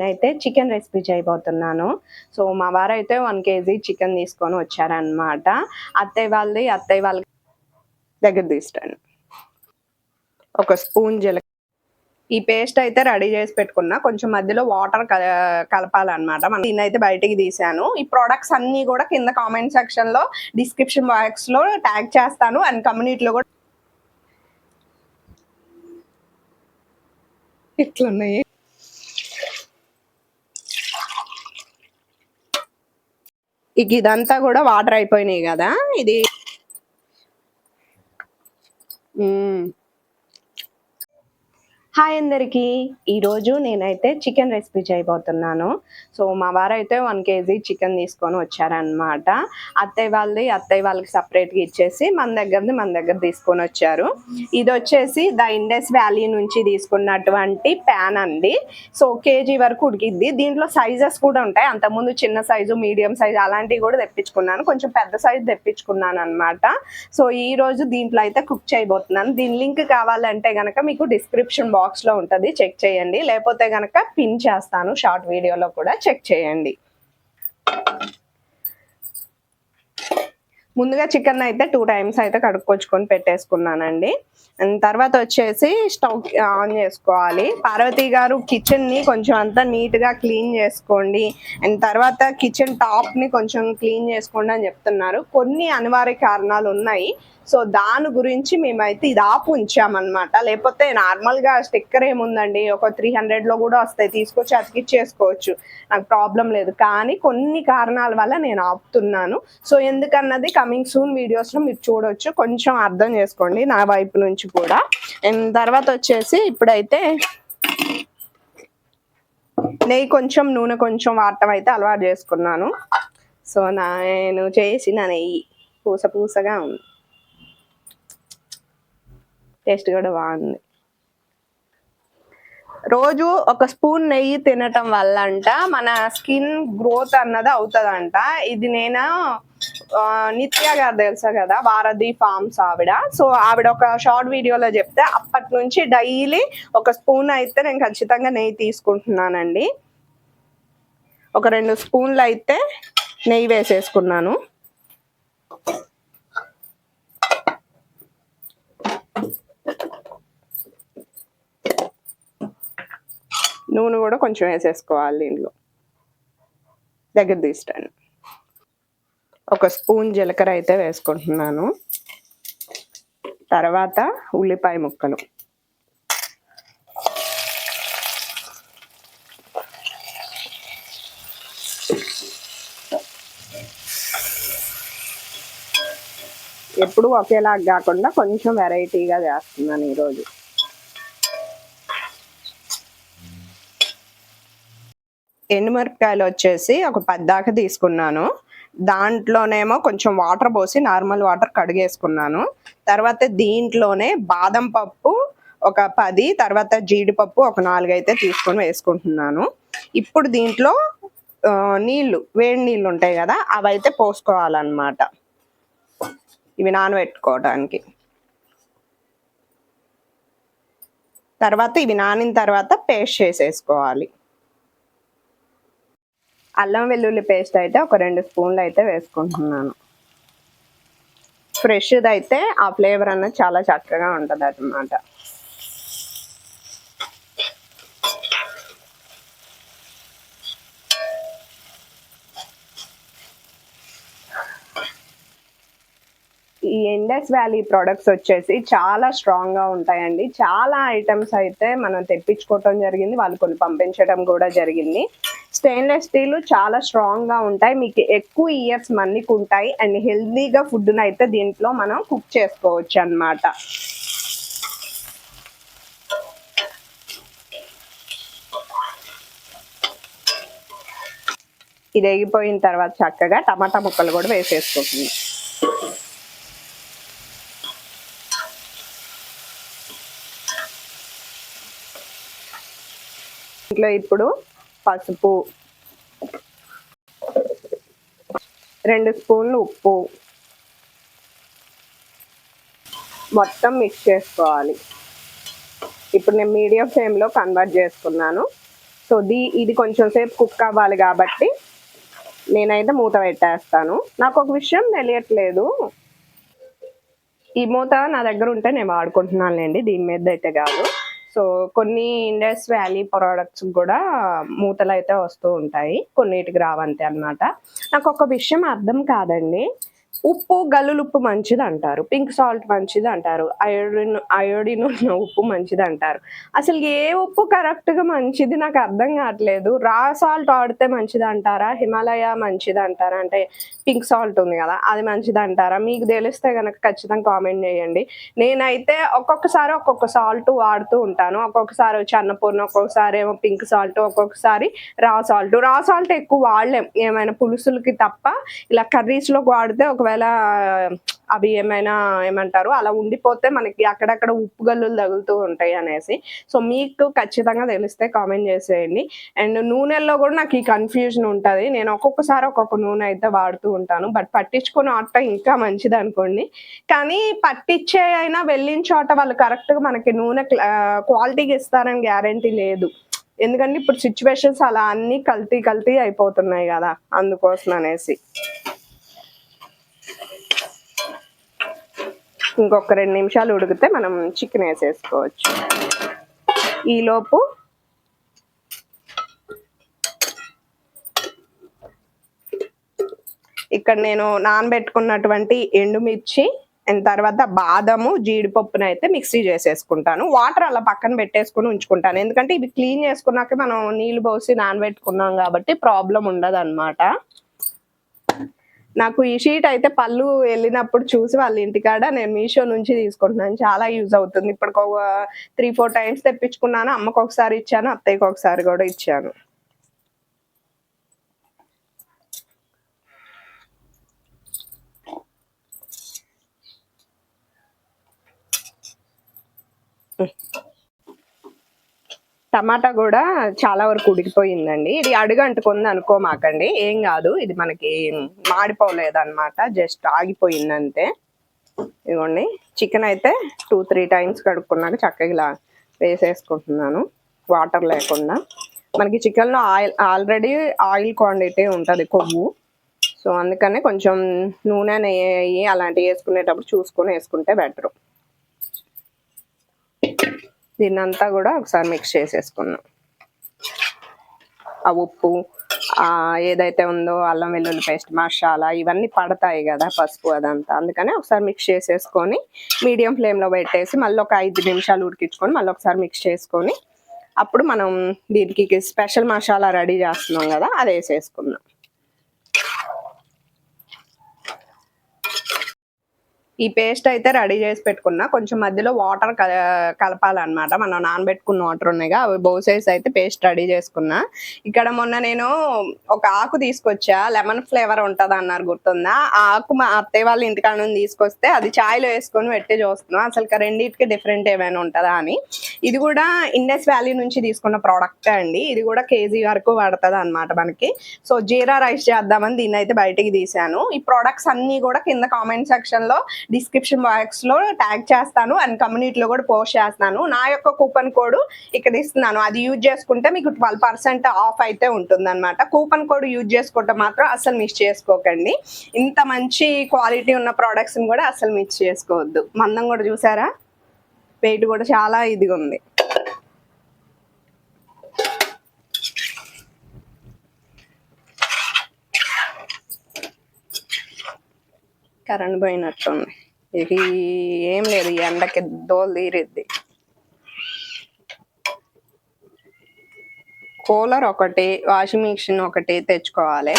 నేనైతే chicken recipe చేయబోతున్నాను. So మా వారు అయితే వన్ కేజీ చికెన్ తీసుకొని వచ్చారనమాట అత్తయ్య వాళ్ళది అత్తయ్య వాళ్ళ దగ్గర తీస్తాను ఒక స్పూన్ జీల ఈ పేస్ట్ అయితే రెడీ చేసి పెట్టుకున్నా. కొంచెం మధ్యలో వాటర్ కలపాలన్నమాట. మనం దీన్ని అయితే బయటికి తీసాను. ఈ ప్రొడక్ట్స్ అన్ని కూడా కింద కామెంట్ సెక్షన్లో డిస్క్రిప్షన్ బాక్స్లో ట్యాగ్ చేస్తాను. అండ్ కమ్యూనిటీలో కూడా ఇట్లున్నాయి. ఇక ఇదంతా కూడా వాటర్ అయిపోయినాయి కదా ఇది. హాయ్ అందరికీ. ఈరోజు నేనైతే చికెన్ రెసిపీ చేయబోతున్నాను. సో మా వారు అయితే వన్ కేజీ చికెన్ తీసుకొని వచ్చారనమాట అత్తయ్య వాళ్ళది అత్తయ్య వాళ్ళకి సపరేట్గా ఇచ్చేసి మన దగ్గరది మన దగ్గర తీసుకొని వచ్చారు. ఇది వచ్చేసి ద ఇండస్ వ్యాలీ నుంచి తీసుకున్నటువంటి ప్యాన్ అండి. సో కేజీ వరకు ఉడికిద్ది. దీంట్లో సైజెస్ కూడా ఉంటాయి. అంతకుముందు చిన్న సైజు మీడియం సైజు అలాంటివి కూడా తెప్పించుకున్నాను. కొంచెం పెద్ద సైజు తెప్పించుకున్నాను అనమాట సో ఈ రోజు దీంట్లో అయితే కుక్ చేయబోతున్నాను. దీని లింక్ కావాలంటే గనక మీకు డిస్క్రిప్షన్ బాక్స్ బాక్స్లో ఉంటుంది చెక్ చేయండి. లేకపోతే కనుక పిన్ చేస్తాను షార్ట్ వీడియోలో కూడా చెక్ చేయండి. ముందుగా చికెన్ అయితే టూ టైమ్స్ అయితే కడుక్కొచ్చుకొని పెట్టేసుకున్నానండి. అండ్ తర్వాత వచ్చేసి స్టవ్ ఆన్ చేసుకోవాలి. పార్వతి గారు కిచెన్ని కొంచెం అంతా నీట్గా క్లీన్ చేసుకోండి. అండ్ తర్వాత కిచెన్ టాప్ని కొంచెం క్లీన్ చేసుకోండి అని చెప్తున్నారు. కొన్ని అనివార్య కారణాలు ఉన్నాయి. సో దాని గురించి మేమైతే ఇది ఆపు ఉంచామన్నమాట. లేకపోతే నార్మల్గా స్టిక్కర్ ఏముందండి? ఒక త్రీ హండ్రెడ్లో కూడా వస్తాయి. తీసుకొచ్చి అతికిచ్చేసుకోవచ్చు. నాకు ప్రాబ్లం లేదు. కానీ కొన్ని కారణాల వల్ల నేను ఆపుతున్నాను. సో ఎందుకన్నది కమింగ్ సూన్ వీడియోస్లో మీరు చూడొచ్చు. కొంచెం అర్థం చేసుకోండి నా వైపు నుంచి కూడా. తర్వాత వచ్చేసి ఇప్పుడైతే నెయ్యి కొంచెం నూనె కొంచెం వాడటం అయితే అలవాటు చేసుకున్నాను. సో నా నేను చేసిన నెయ్యి పూస పూసగా ఉంది. టేస్ట్ కూడా బాగుంది. రోజు ఒక స్పూన్ నెయ్యి తినటం వల్ల అంట మన స్కిన్ గ్రోత్ అన్నది అవుతుందంట. ఇది నేను నిత్య గారు తెలుసా కదా భారతి ఫార్మ్స్ ఆవిడ. సో ఆవిడ ఒక షార్ట్ వీడియోలో చెప్తే అప్పటి నుంచి డైలీ ఒక స్పూన్ అయితే నేను ఖచ్చితంగా నెయ్యి తీసుకుంటున్నానండి. ఒక రెండు స్పూన్లు అయితే నెయ్యి వేసేసుకున్నాను. నూనె కూడా కొంచెం వేసేసుకోవాలి దీంట్లో. దగ్గర తీస్తాను. ఒక స్పూన్ జీలకర్ర అయితే వేసుకుంటున్నాను. తర్వాత ఉల్లిపాయ ముక్కలు. ఎప్పుడు ఒకేలాగా కాకుండా కొంచెం వెరైటీగా చేస్తున్నాను ఈరోజు. ఎండుమిరపకాయలు వచ్చేసి ఒక పద్దాక తీసుకున్నాను. దాంట్లోనేమో కొంచెం వాటర్ పోసి నార్మల్ వాటర్ కడిగేసుకున్నాను. తర్వాత దీంట్లోనే బాదం పప్పు ఒక పది తర్వాత జీడిపప్పు ఒక నాలుగు అయితే తీసుకొని వేసుకుంటున్నాను. ఇప్పుడు దీంట్లో నీళ్ళు వేడి నీళ్ళు ఉంటాయి కదా అవి అయితే పోసుకోవాలన్నమాట. ఇవి నానబెట్టుకోవడానికి. తర్వాత ఇవి నానిన తర్వాత పేస్ట్ చేసేసుకోవాలి. అల్లం వెల్లుల్లి పేస్ట్ అయితే ఒక రెండు స్పూన్లు అయితే వేసుకుంటున్నాను. ఫ్రెష్ది అయితే ఆ ఫ్లేవర్ అన్నది చాలా చక్కగా ఉంటుంది అన్నమాట ఈ ఇండస్ వ్యాలీ ప్రొడక్ట్స్ వచ్చేసి చాలా స్ట్రాంగ్గా ఉంటాయండి. చాలా ఐటమ్స్ అయితే మనం తెప్పించుకోవటం జరిగింది వాళ్ళు కొన్ని పంపించడం కూడా జరిగింది. స్టెయిన్లెస్ స్టీల్ చాలా స్ట్రాంగ్గా ఉంటాయి. మీకు ఎక్కువ ఇయర్స్ మన్నికి ఉంటాయి. అండ్ హెల్దీగా ఫుడ్ను అయితే దీంట్లో మనం కుక్ చేసుకోవచ్చు అన్నమాట. ఇది ఎగిపోయిన తర్వాత చక్కగా టమాటా ముక్కలు కూడా వేసేసుకుంటుంది ఇంట్లో ఇప్పుడు పసుపు రెండు స్పూన్లు ఉప్పు. మొత్తం మిక్స్ చేసుకోవాలి. ఇప్పుడు నేను మీడియం ఫ్లేమ్లో కన్వర్ట్ చేసుకున్నాను. సో దీ ఇది కొంచెం సేపు కుక్ అవ్వాలి కాబట్టి నేనైతే మూత పెట్టేస్తాను. నాకు ఒక విషయం తెలియట్లేదు. ఈ మూత నా దగ్గర ఉంటే నేను వాడుకుంటున్నానులేండి దీని మీద అయితే కాదు. సో కొన్ని ఇండస్ వ్యాలీ ప్రోడక్ట్స్ కూడా మూతలు అయితే వస్తూ ఉంటాయి. కొన్నిటికి రావంతే అన్నమాట. నాకు ఒక విషయం అర్థం కాదండి. ఉప్పు గల్లులు ఉప్పు మంచిది అంటారు పింక్ సాల్ట్ మంచిది అంటారు అయోడిన్ అయోడిన్ ఉన్న ఉప్పు మంచిది అంటారు అసలు ఏ ఉప్పు కరెక్ట్గా మంచిది నాకు అర్థం కావట్లేదు. రా సాల్ట్ వాడితే మంచిది అంటారా హిమాలయ మంచిది అంటారా అంటే పింక్ సాల్ట్ ఉంది కదా అది మంచిది అంటారా మీకు తెలిస్తే కనుక ఖచ్చితంగా కామెంట్ చేయండి. నేనైతే ఒక్కొక్కసారి ఒక్కొక్క సాల్ట్ వాడుతూ ఉంటాను. ఒక్కొక్కసారి వచ్చి అన్నపూర్ణ ఒక్కొక్కసారి ఏమో పింక్ సాల్ట్ ఒక్కొక్కసారి రా సాల్ట్. రా సాల్ట్ ఎక్కువ వాడలేం. ఏమైనా పులుసులకి తప్ప ఇలా కర్రీస్లోకి వాడితే ఒకవేళ అవి ఏమైనా ఏమంటారు అలా ఉండిపోతే మనకి అక్కడక్కడ ఉప్పు గల్లులు తగులుతూ ఉంటాయి అనేసి. సో మీకు ఖచ్చితంగా తెలిస్తే కామెంట్ చేసేయండి. అండ్ నూనెల్లో కూడా నాకు ఈ కన్ఫ్యూజన్ ఉంటుంది. నేను ఒక్కొక్కసారి ఒక్కొక్క నూనె అయితే వాడుతూ ఉంటాను. బట్ పట్టించుకుని ఆట ఇంకా మంచిది అనుకోండి. కానీ పట్టించే అయినా వెళ్ళిన చోట వాళ్ళు కరెక్ట్గా మనకి నూనె క్వాలిటీకి ఇస్తారని గ్యారంటీ లేదు. ఎందుకంటే ఇప్పుడు సిచ్యువేషన్స్ అలా అన్ని కల్తీ కల్తీ అయిపోతున్నాయి కదా అందుకోసం అనేసి. ఇంకొక రెండు నిమిషాలు ఉడికితే మనం చికెన్ వేసేసుకోవచ్చు. ఈలోపు ఇక్కడ నేను నానబెట్టుకున్నటువంటి ఎండుమిర్చి అండ్ తర్వాత బాదము జీడిపప్పును అయితే మిక్సీ చేసేసుకుంటాను. వాటర్ అలా పక్కన పెట్టేసుకుని ఉంచుకుంటాను. ఎందుకంటే ఇవి క్లీన్ చేసుకున్నాక మనం నీళ్ళు పోసి నానబెట్టుకున్నాం కాబట్టి ప్రాబ్లం ఉండదు అనమాట నాకు ఈ షీట్ అయితే పళ్ళు వెళ్ళినప్పుడు చూసి వాళ్ళ ఇంటికాడ నేను మీషో నుంచి తీసుకుంటున్నాను. చాలా యూజ్ అవుతుంది. ఇప్పటికి ఒక త్రీ ఫోర్ టైమ్స్ తెప్పించుకున్నాను. అమ్మకు ఒకసారి ఇచ్చాను. అత్తయ్యకి ఒకసారి కూడా ఇచ్చాను. టమాటా కూడా చాలా వరకు ఉడికిపోయిందండి. ఇది అడుగు అంటుకుంది అనుకోమాకండి ఏం కాదు ఇది మనకి మాడిపోలేదు అనమాట జస్ట్ ఆగిపోయింది అంతే ఇదిగోండి చికెన్ అయితే టూ త్రీ టైమ్స్ కడుక్కున్నాక చక్కగా ఇలా వేసేసుకుంటున్నాను. వాటర్ లేకుండా. మనకి చికెన్లో ఆయిల్ ఆల్రెడీ ఆయిల్ క్వాంటిటీ ఉంటుంది కొవ్వు. సో అందుకనే కొంచెం నూనె నెయ్యి అలాంటివి వేసుకునేటప్పుడు చూసుకొని వేసుకుంటే బెటరు. దీన్ని అంతా కూడా ఒకసారి మిక్స్ చేసేసుకున్నాం. ఆ ఉప్పు ఆ ఏదైతే ఉందో అల్లం వెల్లుల్లి పేస్ట్ మసాలా ఇవన్నీ పడతాయి కదా పసుపు అదంతా. అందుకని ఒకసారి మిక్స్ చేసేసుకొని మీడియం ఫ్లేమ్లో పెట్టేసి మళ్ళీ ఒక ఐదు నిమిషాలు ఉడికించుకొని మళ్ళీ ఒకసారి మిక్స్ చేసుకొని అప్పుడు మనం దీనికి స్పెషల్ మసాలా రెడీ చేస్తున్నాం కదా అది వేసేసుకున్నాం ఈ పేస్ట్ అయితే రెడీ చేసి పెట్టుకున్నా. కొంచెం మధ్యలో వాటర్ కలపాలన్నమాట. మనం నానబెట్టుకున్న వాటర్ ఉన్నాయిగా అవి బోసేసి అయితే పేస్ట్ రెడీ చేసుకున్నా. ఇక్కడ మొన్న నేను ఒక ఆకు తీసుకొచ్చా. లెమన్ ఫ్లేవర్ ఉంటుంది అన్నారు గుర్తుందా? ఆ ఆకు మా అత్తయ్య వాళ్ళ ఇంటికాడ నుండి తీసుకొస్తే అది ఛాయ్లో వేసుకొని పెట్టి చూస్తున్నాం. అసలు రెండింటికి డిఫరెంట్ ఏమైనా ఉంటుందా అని. ఇది కూడా ఇండస్ వ్యాలీ నుంచి తీసుకున్న ప్రోడక్ట్ అండి. ఇది కూడా కేజీ వరకు పడుతుంది అనమాట మనకి. సో జీరా రైస్ చేద్దామని దీన్ని అయితే బయటికి తీసాను ఈ ప్రోడక్ట్స్ అన్ని కూడా కింద కామెంట్ సెక్షన్లో డిస్క్రిప్షన్ బాక్స్లో ట్యాగ్ చేస్తాను అండ్ కమ్యూనిటీలో కూడా పోస్ట్ చేస్తాను. నా యొక్క కూపన్ కోడ్ ఇక్కడ ఇస్తున్నాను. అది యూజ్ చేసుకుంటే మీకు ట్వెల్వ్ పర్సెంట్ ఆఫ్ అయితే ఉంటుంది అనమాట కూపన్ కోడ్ యూజ్ చేసుకుంటే మాత్రం అసలు మిస్ చేసుకోకండి. ఇంత మంచి క్వాలిటీ ఉన్న ప్రోడక్ట్స్ కూడా అసలు మిస్ చేసుకోవద్దు. మందం కూడా చూసారా? వెయిట్ కూడా చాలా ఇదిగా ఉంది కరెంట్ పోయినట్టుంది. ఇది ఏం లేదు ఈ ఎండకి దోలు తీరిద్ది. కూలర్ ఒకటి వాషింగ్ మిషన్ ఒకటి తెచ్చుకోవాలి.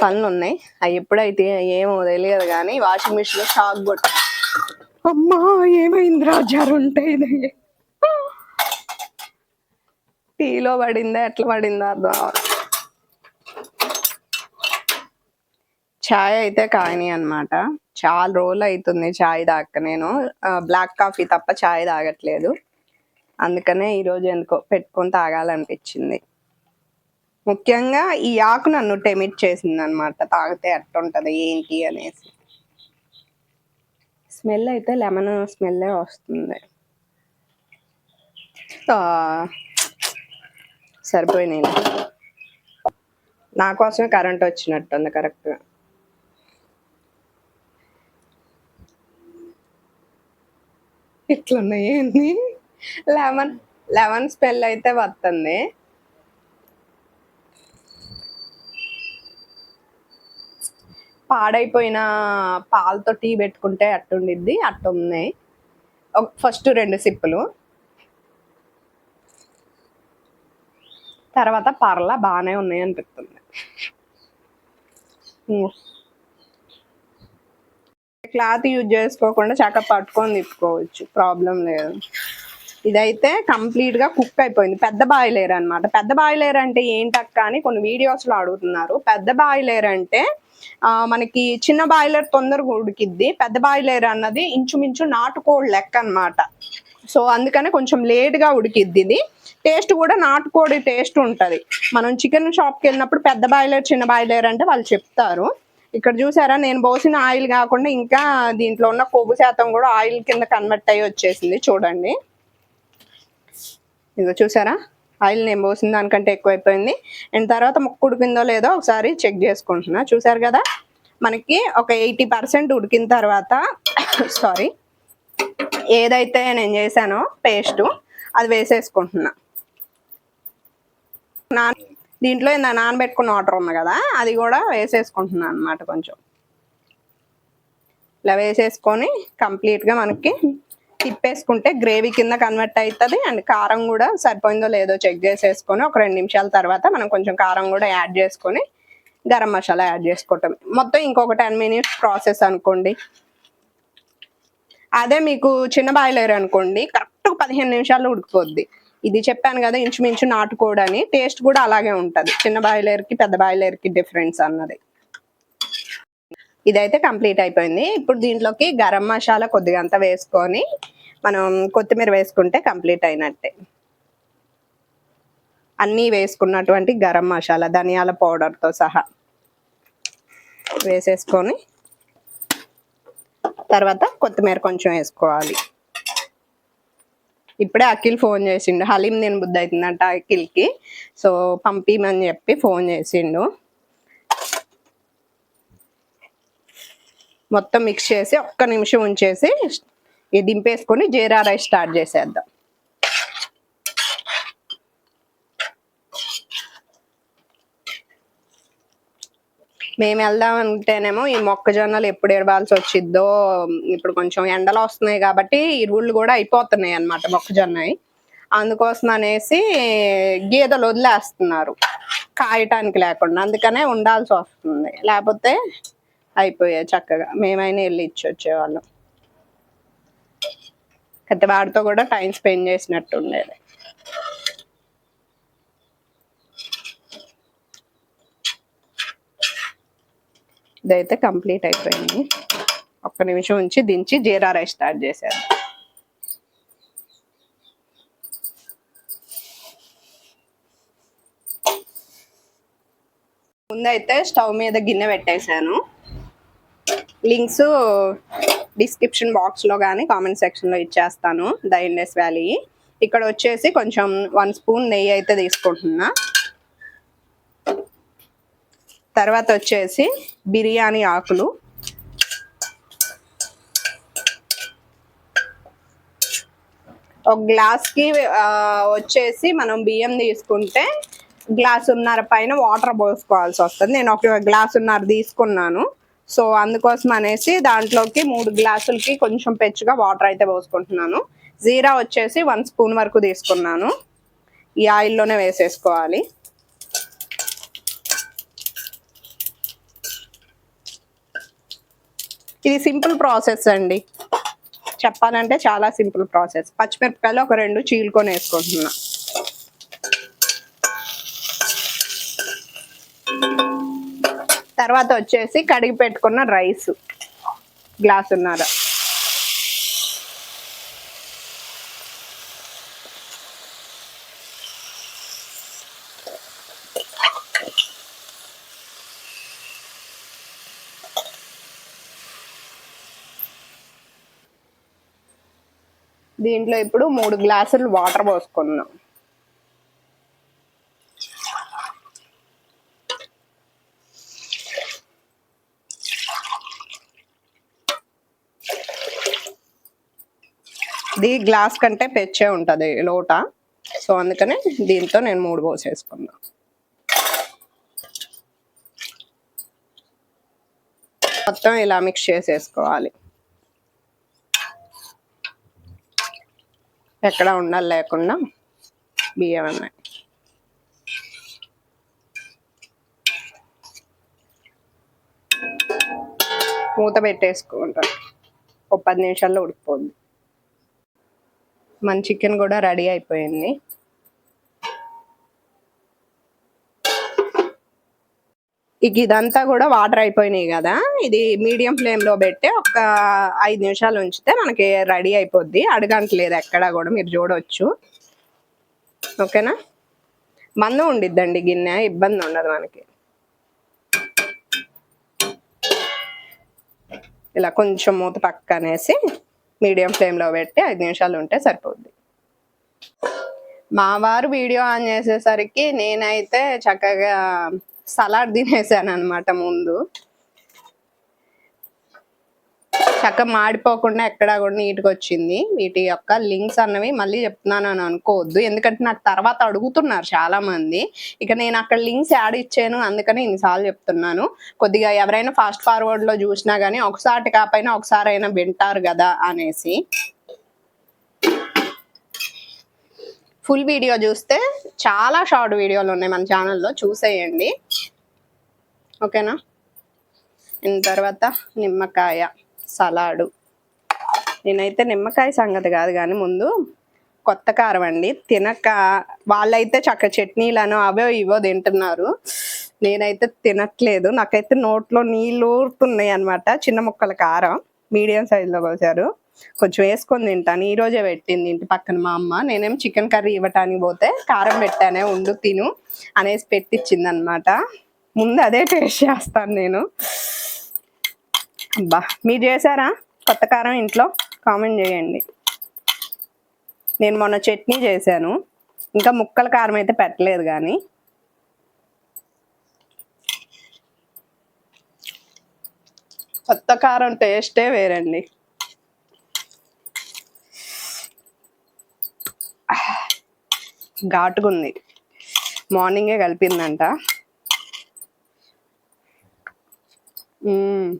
పనులు ఉన్నాయి అవి ఎప్పుడైతే ఏమో తెలియదు కానీ వాషింగ్ మిషన్ షాక్ కొట్ట. అమ్మా ఏమైందిరా జరుంటే ఇది? టీలో పడిందా ఎట్లా పడిందా అర్థం చాయ్ అయితే కాయని అన్నమాట. చాలా రోజులు అవుతుంది చాయ్ తాగక నేను. బ్లాక్ కాఫీ తప్ప చాయ్ తాగట్లేదు. అందుకనే ఈరోజు ఎందుకో పెట్టుకొని తాగాలనిపించింది. ముఖ్యంగా ఈ ఆకు నన్ను టెమిట్ చేసింది అనమాట తాగితే ఎట్టుంటది ఏంటి అనేసి. స్మెల్ అయితే లెమన్ స్మెల్లే వస్తుంది. సరిపోయినాయి. నా కోసమే కరెంట్ వచ్చినట్టుంది కరెక్ట్గా. ఇట్లున్నాయి ఏంటి లెమన్ లెమన్ స్మెల్ అయితే వస్తుంది పాడైపోయిన పాలతో టీ పెట్టుకుంటే అట్టుండిద్ది అట్టున్నాయి. ఫస్ట్ రెండు సిప్పులు. తర్వాత పర్ల బాగానే ఉన్నాయి అనిపిస్తుంది క్లాత్ యూజ్ చేసుకోకుండా చక్క పట్టుకొని తిప్పుకోవచ్చు. ప్రాబ్లం లేదు. ఇదైతే కంప్లీట్గా కుక్ అయిపోయింది. పెద్ద బాయిలేర్ అన్నమాట. పెద్ద బాయిలేర్ అంటే ఏంటక్క అని కొన్ని వీడియోస్లో అడుగుతున్నారు. పెద్ద బాయిలేర్ అంటే ఆ, మనకి చిన్న బాయిలర్ తొందరగా ఉడికిద్ది. పెద్ద బాయిలేర్ అన్నది ఇంచుమించు నాటుకోడి లెక్క అన్నమాట. సో అందుకనే కొంచెం లేట్గా ఉడికిద్ది ఇది. టేస్ట్ కూడా నాటుకోడి టేస్ట్ ఉంటది. మనం చికెన్ షాప్కి వెళ్ళినప్పుడు పెద్ద బాయిలర్ చిన్న బాయిలర్ అంటే వాళ్ళు చెప్తారు. ఇక్కడ చూసారా నేను పోసిన ఆయిల్ కాకుండా ఇంకా దీంట్లో ఉన్న కొవ్వు శాతం కూడా ఆయిల్ కింద కన్వర్ట్ అయ్యి వచ్చేసింది చూడండి. ఇదిగో చూసారా ఆయిల్ నేను పోసిన దానికంటే ఎక్కువైపోయింది. అండ్ తర్వాత ఉడికిందో లేదో ఒకసారి చెక్ చేసుకుంటున్నా. చూసారు కదా మనకి ఒక ఎయిటీ పర్సెంట్ ఉడికిన తర్వాత సారీ ఏదైతే నేను చేశానో పేస్ట్ అది వేసేసుకుంటున్నా. నా దీంట్లో ఇంత నానబెట్టుకున్న వాటర్ ఉంది కదా అది కూడా వేసేసుకుంటున్నాను అనమాట కొంచెం. ఇలా వేసేసుకొని కంప్లీట్గా మనకి తిప్పేసుకుంటే గ్రేవీ కింద కన్వర్ట్ అవుతుంది అండ్ కారం కూడా సరిపోయిందో లేదో చెక్ చేసేసుకొని ఒక రెండు నిమిషాల తర్వాత మనం కొంచెం కారం కూడా యాడ్ చేసుకొని గరం మసాలా యాడ్ చేసుకోవటం. మొత్తం ఇంకొక టెన్ మినిట్స్ ప్రాసెస్ అనుకోండి. అదే మీకు చిన్న బాయిలర్ అనుకోండి కరెక్ట్ పదిహేను నిమిషాల్లో ఉడికిపోద్ది. ఇది చెప్పాను కదా ఇంచుమించు నాటుకోడి అని టేస్ట్ కూడా అలాగే ఉంటుంది. చిన్న బాయిలర్కి పెద్ద బాయిలర్కి డిఫరెన్స్ అన్నది. ఇదైతే కంప్లీట్ అయిపోయింది. ఇప్పుడు దీంట్లోకి గరం మసాలా కొద్దిగా అంతా వేసుకొని మనం కొత్తిమీర వేసుకుంటే కంప్లీట్ అయినట్టే. అన్నీ వేసుకున్నటువంటి గరం మసాలా ధనియాల పౌడర్తో సహా వేసేసుకొని తర్వాత కొత్తిమీర కొంచెం వేసుకోవాలి. ఇప్పుడే అఖిల్ ఫోన్ చేసిండు. హలీం నేను బుద్ధి అవుతుందంట అఖిల్కి. సో పంపిమని చెప్పి ఫోన్ చేసిండు. మొత్తం మిక్స్ చేసి ఒక్క నిమిషం ఉంచేసి దింపేసుకొని జీరా రైస్ స్టార్ట్ చేసేద్దాం. మేము వెళ్దాం అంటేనేమో ఈ మొక్కజొన్నలు ఎప్పుడు ఎడవాల్సి వచ్చిద్దో ఇప్పుడు కొంచెం ఎండలు వస్తున్నాయి కాబట్టి ఇరువుళ్ళు కూడా అయిపోతున్నాయి అన్నమాట మొక్కజొన్న అందుకోసం అనేసి గీదలు వదిలేస్తున్నారు. కాయటానికి లేకుండా అందుకనే ఉండాల్సి వస్తుంది. లేకపోతే అయిపోయాయి చక్కగా మేమైనా వెళ్ళి ఇచ్చి వచ్చేవాళ్ళం. అయితే వాడితో కూడా టైం స్పెండ్ చేసినట్టు ఉండేది. ఇదైతే కంప్లీట్ అయిపోయింది. ఒక్క నిమిషం ఉంచి దించి జీరా రైస్ స్టార్ట్ చేశారు ముందైతే స్టవ్ మీద గిన్నె పెట్టేశాను. లింక్స్ డిస్క్రిప్షన్ బాక్స్లో కానీ కామెంట్ సెక్షన్లో ఇచ్చేస్తాను ద ఇండస్ వ్యాలీ. ఇక్కడ వచ్చేసి కొంచెం వన్ స్పూన్ నెయ్యి అయితే తీసుకుంటున్నా. తర్వాత వచ్చేసి బిర్యానీ ఆకులు. ఒక గ్లాస్కి వచ్చేసి మనం బియ్యం తీసుకుంటే గ్లాసున్నర పైన వాటర్ పోసుకోవాల్సి వస్తుంది. నేను ఒక గ్లాస్ ఉన్నర తీసుకున్నాను. సో అందుకోసం అనేసి దాంట్లోకి మూడు గ్లాసులకి కొంచెం పెచ్చుగా వాటర్ అయితే పోసుకుంటున్నాను. జీరా వచ్చేసి వన్ స్పూన్ వరకు తీసుకున్నాను. ఈ ఆయిల్లోనే వేసేసుకోవాలి. ఇది సింపుల్ ప్రాసెస్ అండి. చెప్పాలంటే చాలా సింపుల్ ప్రాసెస్. పచ్చిమిరపకాయలు ఒక రెండు చీలుకొని వేసుకుంటున్నా. తర్వాత వచ్చేసి కడిగి పెట్టుకున్న రైస్. గ్లాస్ ఉన్నారా దీంట్లో ఇప్పుడు మూడు గ్లాసులు వాటర్ పోసుకున్నాం. ఇది గ్లాస్ కంటే పెచ్చే ఉంటుంది లోట. సో అందుకనే దీంతో నేను మూడు పోసేసుకున్నాను మొత్తం ఇలా మిక్స్ చేసేసుకోవాలి. ఎక్కడ ఉండాలి లేకుండా బియ్యం అన్నాయి మూత పెట్టేసుకుంటాం. ఒక పది నిమిషాల్లో ఉడికిపోద్ది. మన చికెన్ కూడా రెడీ అయిపోయింది. ఇక ఇదంతా కూడా వాటర్ అయిపోయినాయి కదా. ఇది మీడియం ఫ్లేమ్లో పెట్టి ఒక ఐదు నిమిషాలు ఉంచితే మనకి రెడీ అయిపోద్ది. అడగట్లేదు ఎక్కడా కూడా మీరు చూడవచ్చు ఓకేనా? మందం ఉండిద్దండి గిన్నె ఇబ్బంది ఉండదు మనకి. ఇలా కొంచెం మూత పక్కనేసి మీడియం ఫ్లేమ్లో పెట్టి ఐదు నిమిషాలు ఉంటే సరిపోద్ది. మా వారు వీడియో ఆన్ చేసేసరికి నేనైతే చక్కగా సలాడ్ తినేసాను అనమాట ముందు. చక్క మాడిపోకుండా ఎక్కడా కూడా నీట్గా వచ్చింది వీటి యొక్క లింక్స్ అన్నవి మళ్ళీ చెప్తున్నాను అని అనుకోవద్దు. ఎందుకంటే నాకు తర్వాత అడుగుతున్నారు చాలా మంది ఇక నేను అక్కడ లింక్స్ యాడ్ ఇచ్చాను అందుకని ఇన్నిసార్లు చెప్తున్నాను. కొద్దిగా ఎవరైనా ఫాస్ట్ ఫార్వర్డ్లో చూసినా కానీ ఒకసారి కాపైనా ఒకసారి అయినా వింటారు కదా అనేసి. ఫుల్ వీడియో చూస్తే చాలా షార్ట్ వీడియోలు ఉన్నాయి మన ఛానల్లో. చూసేయండి. ఓకేనా? ఇన్ తర్వాత నిమ్మకాయ సలాడు. నేనైతే నిమ్మకాయ సంగతి కాదు కానీ ముందు కొత్త కారం అండి. తినక వాళ్ళైతే చక్క చట్నీలను అవో ఇవో తింటున్నారు. నేనైతే తినట్లేదు. నాకైతే నోట్లో నీళ్ళు ఊరుతున్నాయి అనమాట చిన్న ముక్కల కారం మీడియం సైజులో కోసారు కొంచెం వేసుకొని తింటాను. ఈ రోజే పెట్టింది ఇంటి పక్కన మా అమ్మ. నేనేం చికెన్ కర్రీ ఇవ్వటానికి పోతే కారం పెట్టానే ఉండు తిను అనేసి పెట్టించింది అనమాట ముందు అదే టేస్ట్ చేస్తాను నేను. అబ్బా మీరు చేశారా? కొత్త కారం ఇంట్లో? కామెంట్ చేయండి. నేను మొన్న చట్నీ చేశాను. ఇంకా ముక్కల కారం అయితే పెట్టలేదు కానీ. కొత్త కారం టేస్టే వేరండి. ఘాటుగా ఉంది మార్నింగే కలిపిందంట మ్మ్.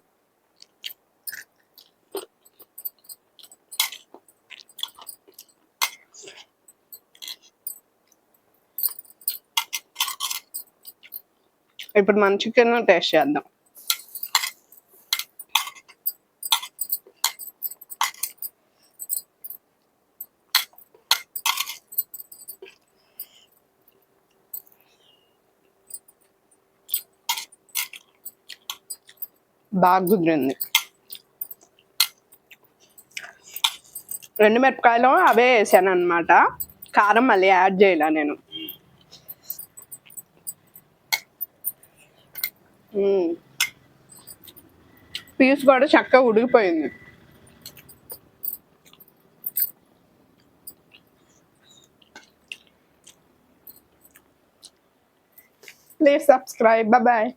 ఇప్పుడు మన చికెన్ టేస్ట్ చేద్దాం. బాగా కుదిరింది. రెండు మిరపకాయలు అవే వేసాను అనమాట కారం మళ్ళీ యాడ్ చేయాల నేను. పీస్ కూడా చక్కగా ఉడికిపోయింది subscribe. Subscribe bye